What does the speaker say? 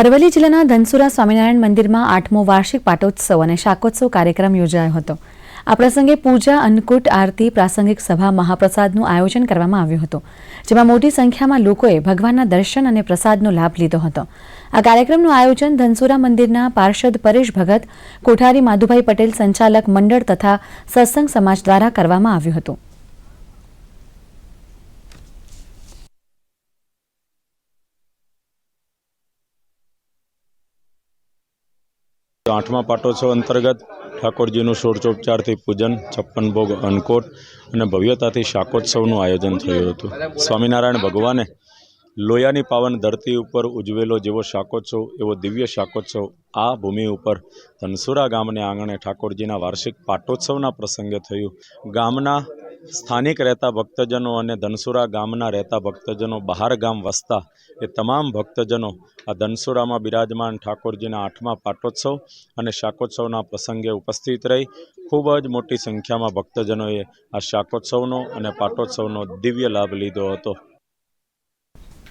અરવલ્લી જિલ્લાના ધનસુરા સ્વામિનારાયણ મંદિરમાં આઠમો વાર્ષિક પાટોત્સવ અને શાકોત્સવ કાર્યક્રમ યોજાયો હતો. આ પ્રસંગે પૂજા, અન્નકૂટ, આરતી, પ્રાસંગિક સભા, મહાપ્રસાદનું આયોજન કરવામાં આવ્યું હતું, જેમાં મોટી સંખ્યામાં લોકોએ ભગવાનના દર્શન અને પ્રસાદનો લાભ લીધો હતો. આ કાર્યક્રમનું આયોજન ધનસુરા મંદિરના પાર્ષદ પરેશ ભગત, કોઠારી માધુભાઈ પટેલ સંચાલક મંડળ તથા સત્સંગ સમાજ દ્વારા કરવામાં આવ્યું હતું. આઠમા પાટોત્સવ અંતર્ગત ઠાકોરજીનું ષોડશોપચારથી પૂજન, છપ્પન ભોગ, અન્નકોટ અને ભવ્યતાથી શાકોત્સવનું આયોજન થયું હતું. સ્વામિનારાયણ ભગવાને લોયાની પાવન ધરતી ઉપર ઉજવેલો જેવો શાકોત્સવ, એવો દિવ્ય શાકોત્સવ આ ભૂમિ ઉપર ધનસુરા ગામને આંગણે ઠાકોરજીના વાર્ષિક પાટોત્સવના પ્રસંગે થયું. ગામના સ્થાનિક રહેતા ભક્તજનો અને ધનસુરા ગામના રહેતા ભક્તજનો બહાર ગામ વસતા એ તમામ ભક્તજનો આ ધનસુરામાં બિરાજમાન ઠાકોરજીના આઠમા પાટોત્સવ અને શાકોત્સવના પ્રસંગે ઉપસ્થિત રહી ખૂબ જ મોટી સંખ્યામાં ભક્તજનોએ આ શાકોત્સવનો અને પાટોત્સવનો દિવ્ય લાભ લીધો હતો.